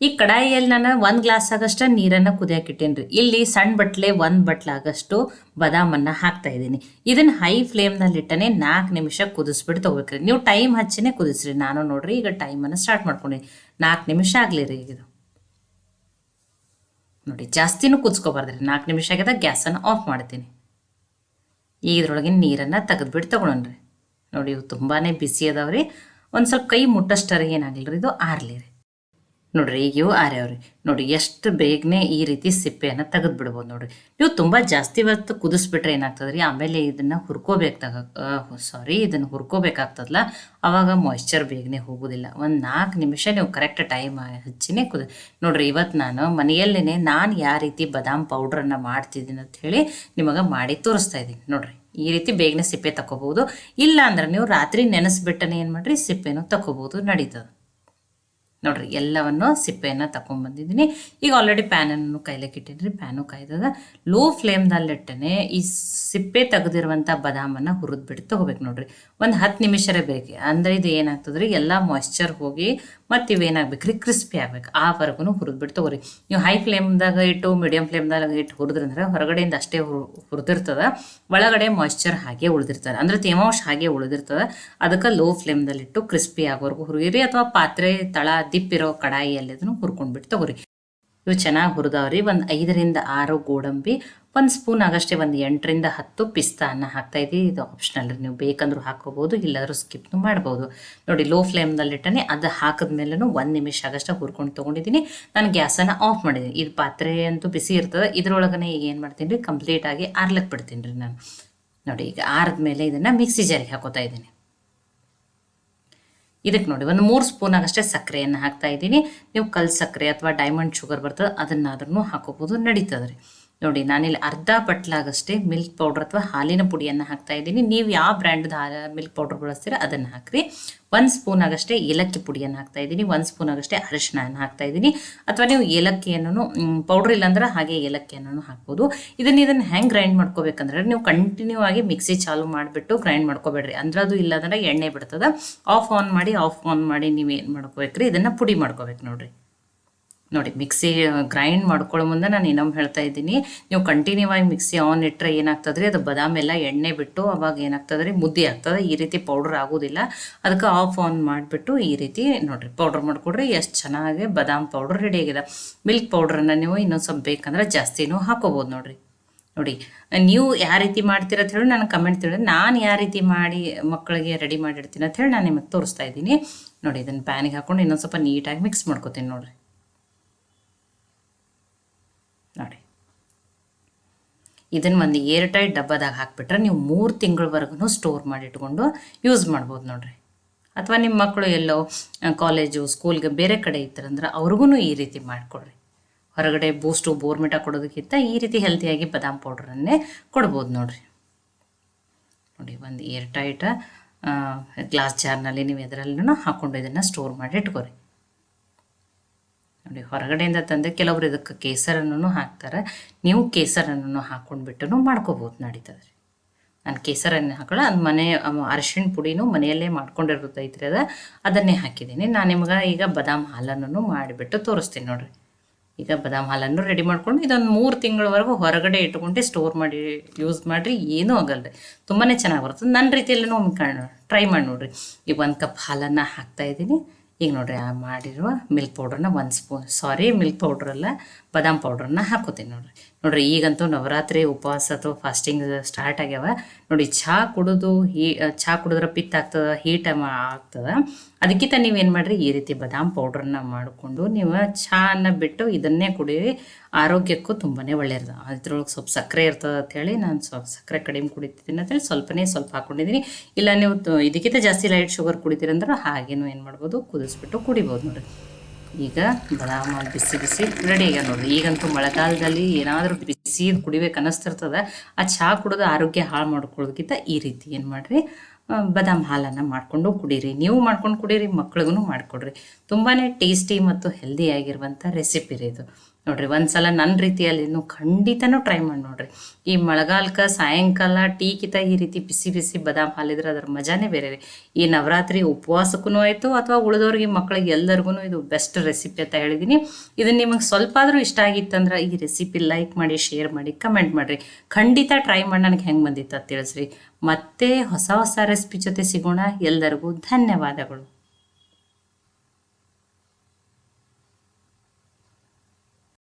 ಈ ಕಡಾಯಿಯಲ್ಲಿ ನಾನು ಒಂದು ಗ್ಲಾಸ್ ಆಗಷ್ಟು ನೀರನ್ನು ಕುದಿಯಾಕಿಟ್ಟೇನ್ರಿ ಇಲ್ಲಿ ಸಣ್ಣ ಬಟ್ಲೆ ಒಂದು ಬಟ್ಲಾಗಷ್ಟು ಬದಾಮನ್ನು ಹಾಕ್ತಾ ಇದ್ದೀನಿ. ಇದನ್ನು ಹೈ ಫ್ಲೇಮ್ನಲ್ಲಿ ಇಟ್ಟನೆ ನಾಲ್ಕು ನಿಮಿಷ ಕುದಿಸ್ಬಿಟ್ಟು ತೊಗೋಬೇಕ್ರಿ. ನೀವು ಟೈಮ್ ಹಚ್ಚಿನೇ ಕುದಿಸ್ರಿ. ನಾನು ನೋಡ್ರಿ ಈಗ ಟೈಮನ್ನು ಸ್ಟಾರ್ಟ್ ಮಾಡ್ಕೊಂಡಿನಿ ನಾಲ್ಕು ನಿಮಿಷ ಆಗಲಿ ರೀ ಇದು. ನೋಡಿ, ಜಾಸ್ತಿನೂ ಕುದಿಸ್ಕೊಬಾರ್ದ್ರಿ. ನಾಲ್ಕು ನಿಮಿಷ ಆಗ್ಯದ ಗ್ಯಾಸನ್ನು ಆಫ್ ಮಾಡ್ತೀನಿ. ಈಗ ಇದ್ರೊಳಗಿನ ನೀರನ್ನು ತೆಗೆದ್ಬಿಟ್ಟು ತೊಗೊಳನ್ರಿ. ನೋಡಿ, ಇವು ತುಂಬಾ ಬಿಸಿ ಅದಾವ್ರಿ. ಒಂದು ಸ್ವಲ್ಪ ಕೈ ಮುಟ್ಟಷ್ಟರ ಏನಾಗಲ್ಲ ರೀ ಇದು ಆರ್ಲಿ ರೀ ನೋಡ್ರಿ ಈಗ ಇವು ಆರ್ಯಾವ್ರಿ ನೋಡಿ ಎಷ್ಟು ಬೇಗನೆ ಈ ರೀತಿ ಸಿಪ್ಪೆಯನ್ನು ತೆಗೆದು ಬಿಡ್ಬೋದು ನೋಡ್ರಿ. ನೀವು ತುಂಬ ಜಾಸ್ತಿ ಹೊತ್ತು ಕುದಿಸ್ಬಿಟ್ರೆ ಏನಾಗ್ತದೆ ರೀ ಆಮೇಲೆ ಇದನ್ನು ಹುರ್ಕೋಬೇಕು ತಗ ಸಾರಿ ಇದನ್ನು ಹುರ್ಕೋಬೇಕಾಗ್ತದಲ್ಲ ಅವಾಗ ಮಾಯ್ಶ್ಚರ್ ಬೇಗನೆ ಹೋಗೋದಿಲ್ಲ. ಒಂದು ನಾಲ್ಕು ನಿಮಿಷ ನೀವು ಕರೆಕ್ಟ್ ಟೈಮ್ ಹಚ್ಚಿನೇ ಕುದ, ನೋಡ್ರಿ ಇವತ್ತು ನಾನು ಮನೆಯಲ್ಲೇ ನಾನು ಯಾವ ರೀತಿ ಬದಾಮ್ ಪೌಡ್ರನ್ನು ಮಾಡ್ತಿದ್ದೀನಿ ಅಂತ ಹೇಳಿ ನಿಮಗೆ ಮಾಡಿ ತೋರಿಸ್ತಾ ಇದ್ದೀನಿ. ನೋಡ್ರಿ, ಈ ರೀತಿ ಬೇಗನೆ ಸಿಪ್ಪೆ ತಗೋಬೋದು ಇಲ್ಲ ಅಂದ್ರೆ ನೀವು ರಾತ್ರಿ ನೆನೆಸ್ಬಿಟ್ಟನೆ ಏನು ಮಾಡ್ರಿ? ಸಿಪ್ಪೆನೂ ತಗೋಬೋದು ನಡೀತದೆ. ನೋಡ್ರಿ, ಎಲ್ಲವನ್ನು ಸಿಪ್ಪೆಯನ್ನು ತಗೊಂಡ್ಬಂದಿದ್ದೀನಿ ಈಗ ಆಲ್ರೆಡಿ ಪ್ಯಾನನ್ನು ಕೈಲಕ್ಕೆ ಇಟ್ಟಿದ್ರಿ ಪ್ಯಾನು ಕಾಯ್ದದ. ಲೋ ಫ್ಲೇಮ್ದಲ್ಲಿಟ್ಟನೆ ಈ ಸಿಪ್ಪೆ ತೆಗೆದಿರುವಂಥ ಬದಾಮನ್ನು ಹುರಿದ್ಬಿಟ್ಟು ತಗೋಬೇಕು ನೋಡ್ರಿ. ಒಂದು ಹತ್ತು ನಿಮಿಷರೇ ಬೇಕು. ಅಂದರೆ ಇದು ಏನಾಗ್ತದ್ರಿ, ಎಲ್ಲ ಮಾಯ್ಶ್ಚರ್ ಹೋಗಿ ಮತ್ತು ಇವೇನಾಗಬೇಕ್ರಿ ಕ್ರಿಸ್ಪಿ ಆಗ್ಬೇಕು. ಆವರೆಗೂ ಹುರಿದ್ಬಿಟ್ಟು ತಗೋರಿ. ನೀವು ಹೈ ಫ್ಲೇಮ್ದಾಗ ಇಟ್ಟು ಮೀಡಿಯಮ್ ಫ್ಲೇಮ್ದಾಗ ಇಟ್ಟು ಹುರಿದ್ರಂದ್ರೆ ಹೊರಗಡೆಯಿಂದ ಅಷ್ಟೇ ಹುರಿದಿರ್ತದ. ಒಳಗಡೆ ಮಾಯ್ಶ್ಚರ್ ಹಾಗೆ ಉಳಿದಿರ್ತದೆ. ಅಂದ್ರೆ ತೇವಾಂಶ ಹಾಗೆ ಉಳಿದಿರ್ತದೆ. ಅದಕ್ಕೆ ಲೋ ಫ್ಲೇಮ್ದಲ್ಲಿಟ್ಟು ಕ್ರಿಸ್ಪಿ ಆಗೋವರೆಗೂ ಹುರಿಯಿರಿ ಅಥವಾ ಪಾತ್ರೆ, ತಳ ದಿಪ್ಪಿರೋ ಕಡಾಯಿಯಲ್ಲಿ ಅದನ್ನು ಹುರ್ಕೊಂಡ್ಬಿಟ್ಟು ತಗೋರಿ. ಇವು ಚೆನ್ನಾಗಿ ಹುರಿದವ್ರಿ. ಒಂದು ಐದರಿಂದ ಆರು ಗೋಡಂಬಿ, ಒಂದು ಸ್ಪೂನ್ ಆಗಷ್ಟೇ ಒಂದು ಎಂಟರಿಂದ ಹತ್ತು ಪಿಸ್ತಾನ ಹಾಕ್ತಾ ಇದ್ದೀವಿ. ಇದು ಆಪ್ಷನಲ್ ರೀ. ನೀವು ಬೇಕಂದ್ರೂ ಹಾಕೋಬೋದು ಇಲ್ಲಾದರೂ ಸ್ಕಿಪ್ನು ಮಾಡ್ಬೋದು. ನೋಡಿ ಲೋ ಫ್ಲೇಮ್ನಲ್ಲಿಟ್ಟನೆ ಅದು ಹಾಕಿದ ಮೇಲೂ ಒಂದು ನಿಮಿಷ ಆಗಷ್ಟೇ ಹುರ್ಕೊಂಡು ತೊಗೊಂಡಿದ್ದೀನಿ. ನಾನು ಗ್ಯಾಸನ್ನು ಆಫ್ ಮಾಡಿದ್ದೀನಿ ಇದು ಪಾತ್ರೆ ಅಂತೂ ಬಿಸಿ ಇರ್ತದೆ. ಇದ್ರೊಳಗನೆ ಈಗ ಏನು ಮಾಡ್ತೀನಿ ರೀ? ಕಂಪ್ಲೀಟಾಗಿ ಆರ್ಲಕ್ಕೆ ಬಿಡ್ತೀನಿ ರೀ ನಾನು. ನೋಡಿ, ಈಗ ಆರಿದ್ಮೇಲೆ ಇದನ್ನು ಮಿಕ್ಸಿ ಜಾರಿಗೆ ಹಾಕೋತಾ ಇದ್ದೀನಿ. ಇದಕ್ಕೆ ನೋಡಿ, ಒಂದು ಮೂರು ಸ್ಪೂನ್ ಆಗಷ್ಟೇ ಸಕ್ಕರೆಯನ್ನು ಹಾಕ್ತಾ ಇದ್ದೀನಿ. ನೀವು ಕಲ್ ಸಕ್ಕರೆ ಅಥವಾ ಡೈಮಂಡ್ ಶುಗರ್ ಬರ್ತದೆ ಅದನ್ನಾದ್ರೂ ಹಾಕೋಬೋದು, ನಡೀತದೆ ನೋಡಿ, ನಾನಿಲ್ಲಿ ಅರ್ಧ ಪಟ್ಲಾಗಷ್ಟೇ ಮಿಲ್ಕ್ ಪೌಡ್ರ್ ಅಥವಾ ಹಾಲಿನ ಪುಡಿಯನ್ನು ಹಾಕ್ತಾ ಇದ್ದೀನಿ. ನೀವು ಯಾವ ಬ್ರ್ಯಾಂಡ್ದು ಮಿಲ್ಕ್ ಪೌಡ್ರ್ ಬಳಸ್ತೀರ ಅದನ್ನು ಹಾಕ್ರಿ. ಒಂದು ಸ್ಪೂನ್ ಆಗಷ್ಟೇ ಏಲಕ್ಕಿ ಪುಡಿಯನ್ನು ಹಾಕ್ತಾ ಇದ್ದೀನಿ. ಒಂದು ಸ್ಪೂನ್ ಆಗಷ್ಟೇ ಅರಿಶಿಣವನ್ನು ಹಾಕ್ತಾ ಇದ್ದೀನಿ. ಅಥವಾ ನೀವು ಏಲಕ್ಕಿಯನ್ನು ಪೌಡ್ರ್ ಇಲ್ಲಾಂದ್ರೆ ಹಾಗೆ ಏಲಕ್ಕಿಯನ್ನು ಹಾಕ್ಬೋದು. ಇದನ್ನು ಇದನ್ನು ಹೆಂಗೆ ಗ್ರೈಂಡ್ ಮಾಡ್ಕೋಬೇಕಂದ್ರೆ ನೀವು ಕಂಟಿನ್ಯೂ ಆಗಿ ಮಿಕ್ಸಿ ಚಾಲು ಮಾಡಿಬಿಟ್ಟು ಗ್ರೈಂಡ್ ಮಾಡ್ಕೋಬೇಡ್ರಿ. ಅಂದ್ರೆ ಅದು ಇಲ್ಲಾಂದ್ರೆ ಎಣ್ಣೆ ಬಿಡ್ತದೆ. ಆಫ್ ಆನ್ ಮಾಡಿ, ಆಫ್ ಆನ್ ಮಾಡಿ ನೀವು ಏನು ಮಾಡ್ಕೋಬೇಕ್ರಿ? ಇದನ್ನು ಪುಡಿ ಮಾಡ್ಕೋಬೇಕು ನೋಡಿರಿ. ನೋಡಿ ಮಿಕ್ಸಿ ಗ್ರೈಂಡ್ ಮಾಡ್ಕೊಳ್ಳೋ ಮುಂದೆ ನಾನು ಇನ್ನೊಮ್ಮೆ ಹೇಳ್ತಾ ಇದ್ದೀನಿ. ನೀವು ಕಂಟಿನ್ಯೂ ಆಗಿ ಮಿಕ್ಸಿ ಆನ್ ಇಟ್ಟರೆ ಏನಾಗ್ತದೆ ರೀ ಅದು ಬದಾಮೆಲ್ಲ ಎಣ್ಣೆ ಬಿಟ್ಟು ಅವಾಗ ಏನಾಗ್ತದೆ ರೀ? ಮುದ್ದೆ ಆಗ್ತದೆ. ಈ ರೀತಿ ಪೌಡ್ರ್ ಆಗೋದಿಲ್ಲ. ಅದಕ್ಕೆ ಆಫ್ ಆನ್ ಮಾಡಿಬಿಟ್ಟು ಈ ರೀತಿ ನೋಡಿರಿ ಪೌಡ್ರ್ ಮಾಡಿಕೊಡ್ರಿ. ಎಷ್ಟು ಚೆನ್ನಾಗಿ ಬದಾಮ್ ಪೌಡ್ರ್ ರೆಡಿ ಆಗಿದೆ. ಮಿಲ್ಕ್ ಪೌಡ್ರನ್ನು ನೀವು ಇನ್ನೊಂದು ಸ್ವಲ್ಪ ಬೇಕಂದ್ರೆ ಜಾಸ್ತಿನೂ ಹಾಕೋಬೋದು ನೋಡಿರಿ. ನೋಡಿ, ನೀವು ಯಾವ ರೀತಿ ಮಾಡ್ತೀರ ಅಂತ ಹೇಳಿ ನಾನು ಕಮೆಂಟ್ ತಿಳಿದ್ರೆ ನಾನು ಯಾವ ರೀತಿ ಮಾಡಿ ಮಕ್ಕಳಿಗೆ ರೆಡಿ ಮಾಡಿರ್ತೀನಿ ಅಂತ ಹೇಳಿ ನಾನು ನಿಮಗೆ ತೋರಿಸ್ತಾ ಇದ್ದೀನಿ. ನೋಡಿ, ಇದನ್ನು ಪ್ಯಾನಿಗೆ ಹಾಕ್ಕೊಂಡು ಇನ್ನೊಂದು ಸ್ವಲ್ಪ ನೀಟಾಗಿ ಮಿಕ್ಸ್ ಮಾಡ್ಕೊತೀನಿ ನೋಡಿರಿ ನೋಡಿ ಇದನ್ನು ಒಂದು ಏರ್ ಟೈಟ್ ಡಬ್ಬದಾಗ ಹಾಕಿಬಿಟ್ರೆ ನೀವು ಮೂರು ತಿಂಗಳವರೆಗೂ ಸ್ಟೋರ್ ಮಾಡಿ ಇಟ್ಕೊಂಡು ಯೂಸ್ ಮಾಡ್ಬೋದು ನೋಡ್ರಿ. ಅಥವಾ ನಿಮ್ಮ ಮಕ್ಕಳು ಎಲ್ಲೋ ಕಾಲೇಜು ಸ್ಕೂಲ್ಗೆ ಬೇರೆ ಕಡೆ ಇತ್ತರಂದ್ರೆ ಅವ್ರಿಗೂ ಈ ರೀತಿ ಮಾಡಿಕೊಡ್ರಿ. ಹೊರಗಡೆ ಬೂಸ್ಟು ಬೋರ್ಮಿಟ ಕೊಡೋದಕ್ಕಿಂತ ಈ ರೀತಿ ಹೆಲ್ತಿಯಾಗಿ ಬಾದಾಮ್ ಪೌಡ್ರನ್ನೇ ಕೊಡ್ಬೋದು ನೋಡ್ರಿ. ನೋಡಿ, ಒಂದು ಏರ್ ಟೈಟ್ ಗ್ಲಾಸ್ ಜಾರ್ನಲ್ಲಿ ನೀವು ಎದರಲ್ಲೂ ಹಾಕ್ಕೊಂಡು ಇದನ್ನು ಸ್ಟೋರ್ ಮಾಡಿ ಇಟ್ಕೊರಿ. ನೋಡಿ, ಹೊರಗಡೆಯಿಂದ ತಂದೆ ಕೆಲವರು ಇದಕ್ಕೆ ಕೇಸರನ್ನು ಹಾಕ್ತಾರೆ. ನೀವು ಕೇಸರನ್ನು ಹಾಕ್ಕೊಂಡ್ಬಿಟ್ಟು ಮಾಡ್ಕೋಬೋದು ನಡೀತದೆ ನಾನು ಕೇಸರನ್ನು ಹಾಕೊಳ್ಳೋ, ಅದು ಮನೆ ಅರಿಶಿಣ ಪುಡಿನೂ ಮನೆಯಲ್ಲೇ ಮಾಡ್ಕೊಂಡಿರೋದೈತ್ರಿ ಅದ, ಅದನ್ನೇ ಹಾಕಿದ್ದೀನಿ. ನಾನು ನಿಮ್ಗೆ ಈಗ ಬದಾಮ್ ಹಾಲನ್ನು ಮಾಡಿಬಿಟ್ಟು ತೋರಿಸ್ತೀನಿ ನೋಡಿರಿ. ಈಗ ಬದಾಮ್ ಹಾಲನ್ನು ರೆಡಿ ಮಾಡ್ಕೊಂಡು ಇದೊಂದು ಮೂರು ತಿಂಗಳವರೆಗೂ ಹೊರಗಡೆ ಇಟ್ಕೊಂಡು ಸ್ಟೋರ್ ಮಾಡಿ ಯೂಸ್ ಮಾಡಿರಿ, ಏನೂ ಆಗಲ್ಲ ರೀ ತುಂಬಾ ಚೆನ್ನಾಗಿ ಬರ್ತದೆ. ನನ್ನ ರೀತಿಯಲ್ಲೂ ಒಮ್ಮೆ ಟ್ರೈ ಮಾಡಿ ನೋಡಿರಿ. ಈಗ ಒಂದು ಕಪ್ ಹಾಲನ್ನು ಹಾಕ್ತಾಯಿದ್ದೀನಿ ಈಗ ನೋಡಿರಿ, ಆ ಮಾಡಿರುವ ಮಿಲ್ಕ್ ಪೌಡ್ರನ್ನ ಒಂದು ಸ್ಪೂನ್ ಸಾರಿ ಮಿಲ್ಕ್ ಪೌಡ್ರಲ್ಲ ಬಾದಾಮ್ ಪೌಡ್ರನ್ನ ಹಾಕೋತೀನಿ ನೋಡಿರಿ. ನೋಡ್ರಿ, ಈಗಂತೂ ನವರಾತ್ರಿ ಉಪವಾಸ ಅಥವಾ ಫಾಸ್ಟಿಂಗ್ ಸ್ಟಾರ್ಟ್ ಆಗ್ಯಾವ. ನೋಡಿ ಚಹಾ ಕುಡಿದು, ಹೀ ಚಹಾ ಕುಡಿದ್ರೆ ಪಿತ್ತ ಆಗ್ತದೆ ಹೀಟ್ ಆಗ್ತದೆ. ಅದಕ್ಕಿಂತ ನೀವೇನು ಮಾಡಿರಿ, ಈ ರೀತಿ ಬಾದಾಮ್ ಪೌಡ್ರನ್ನ ಮಾಡಿಕೊಂಡು ನೀವು ಚಹಾನ ಬಿಟ್ಟು ಇದನ್ನೇ ಕುಡೀರಿ. ಆರೋಗ್ಯಕ್ಕೂ ತುಂಬಾ ಒಳ್ಳೆಯದು ಅದ್ರೊಳಗೆ ಸ್ವಲ್ಪ ಸಕ್ಕರೆ ಇರ್ತದೆ ಹೇಳಿ ನಾನು ಸ್ವಲ್ಪ ಸಕ್ಕರೆ ಕಡಿಮೆ ಕುಡಿತಿದ್ದೀನಿ ಅಂತೇಳಿ ಸ್ವಲ್ಪನೇ ಸ್ವಲ್ಪ ಹಾಕ್ಕೊಂಡಿದ್ದೀನಿ ಇಲ್ಲ ನೀವು ಇದಕ್ಕಿಂತ ಜಾಸ್ತಿ ಲೈಟ್ ಶುಗರ್ ಕುಡಿತೀರಂದ್ರೆ ಹಾಗೇನು ಏನು ಮಾಡ್ಬೋದು, ಕುದಿಸ್ಬಿಟ್ಟು ಕುಡಿಬೋದು ನೋಡಿರಿ. ಈಗ ಬದಾಮ, ಬಿಸಿ ಬಿಸಿ ರೆಡಿ ಆಗ್ಯಾವ ನೋಡಿರಿ. ಈಗಂತೂ ಮಳೆಗಾಲದಲ್ಲಿ ಏನಾದರೂ ಬಿಸಿ ಕುಡಿಬೇಕು ಅನ್ನಿಸ್ತಿರ್ತದೆ ಆ ಚಹಾ ಕುಡಿದು ಆರೋಗ್ಯ ಹಾಳು ಮಾಡ್ಕೊಳ್ಳೋದಕ್ಕಿಂತ ಈ ರೀತಿ ಏನು ಮಾಡಿರಿ? ಬಾದಾಮ್ ಹಾಲನ್ನು ಮಾಡಿಕೊಂಡು ಕುಡೀರಿ. ನೀವು ಮಾಡ್ಕೊಂಡು ಕುಡೀರಿ ಮಕ್ಳಿಗೂ ಮಾಡಿಕೊಡ್ರಿ. ತುಂಬಾ ಟೇಸ್ಟಿ ಮತ್ತು ಹೆಲ್ದಿಯಾಗಿರುವಂಥ ರೆಸಿಪಿ ರೀ ಇದು. ನೋಡ್ರಿ, ಒಂದ್ಸಲ ನನ್ನ ರೀತಿಯಲ್ಲಿ ಖಂಡಿತನೂ ಟ್ರೈ ಮಾಡಿ ನೋಡ್ರಿ. ಈ ಮಳೆಗಾಲಕ್ಕೆ, ಸಾಯಂಕಾಲ, ಟೀ ಕಿತ ಈ ರೀತಿ ಬಿಸಿ ಬಿಸಿ ಬದಾಮ್ ಹಾಲಿದ್ರೆ ಅದ್ರ ಮಜಾನೇ ಬೇರೆ ರೀ. ಈ ನವರಾತ್ರಿ ಉಪವಾಸಕ್ಕೂ ಆಯಿತು ಅಥವಾ ಉಳಿದವ್ರಿಗೆ ಮಕ್ಕಳಿಗೆ ಎಲ್ಲರಿಗೂ ಇದು ಬೆಸ್ಟ್ ರೆಸಿಪಿ ಅಂತ ಹೇಳಿದ್ದೀನಿ ಇದನ್ನು ನಿಮಗೆ ಸ್ವಲ್ಪ ಆದರೂ ಇಷ್ಟ ಆಗಿತ್ತಂದ್ರೆ ಈ ರೆಸಿಪಿ ಲೈಕ್ ಮಾಡಿ ಶೇರ್ ಮಾಡಿ ಕಮೆಂಟ್ ಮಾಡಿರಿ. ಖಂಡಿತ ಟ್ರೈ ಮಾಡಿ, ನನಗೆ ಹೆಂಗೆ ಬಂದಿತ್ತು ಅಂತ ತಿಳಿಸ್ರಿ. ಮತ್ತೆ ಹೊಸ ಹೊಸ ರೆಸಿಪಿ ಜೊತೆ ಸಿಗೋಣ. ಎಲ್ಲರಿಗೂ ಧನ್ಯವಾದಗಳು.